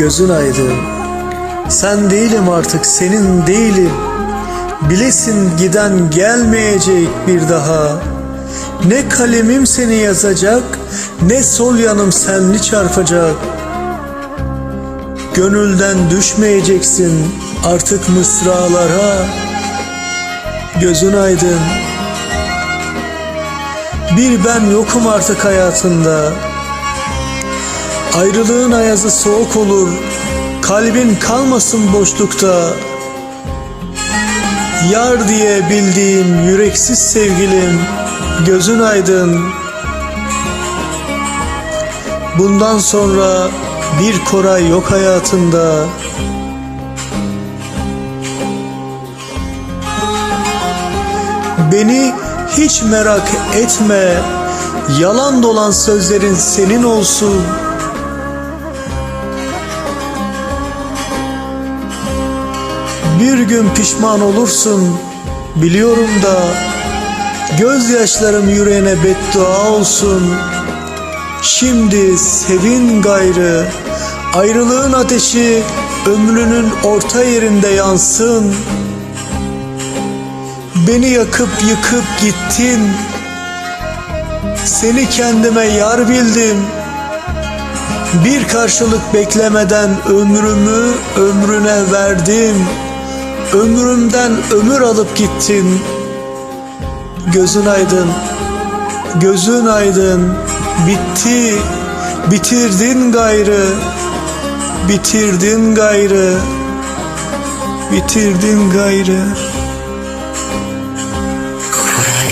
gözün aydın. Sen değilim artık senin değilim. Bilesin giden gelmeyecek bir daha. Ne kalemim seni yazacak, ne sol yanım senli çarpacak. Gönülden düşmeyeceksin artık mısralara. Gözün aydın. Bir ben yokum artık hayatında. Ayrılığın ayazı soğuk olur. Kalbin kalmasın boşlukta. Yar diye bildiğim yüreksiz sevgilim, gözün aydın. Bundan sonra bir Koray yok hayatında. Beni hiç merak etme. Yalan dolan sözlerin senin olsun. Bir gün pişman olursun biliyorum da Gözyaşlarım yüreğine beddua olsun. Şimdi sevin gayrı Ayrılığın ateşi ömrünün orta yerinde yansın. Beni yakıp yıkıp gittin Seni kendime yar bildim. Bir karşılık beklemeden ömrümü ömrüne verdim Ömrümden ömür alıp gittin. Gözün aydın Gözün aydın. Bitti Bitirdin gayrı Bitirdin gayrı Bitirdin gayrı. Kura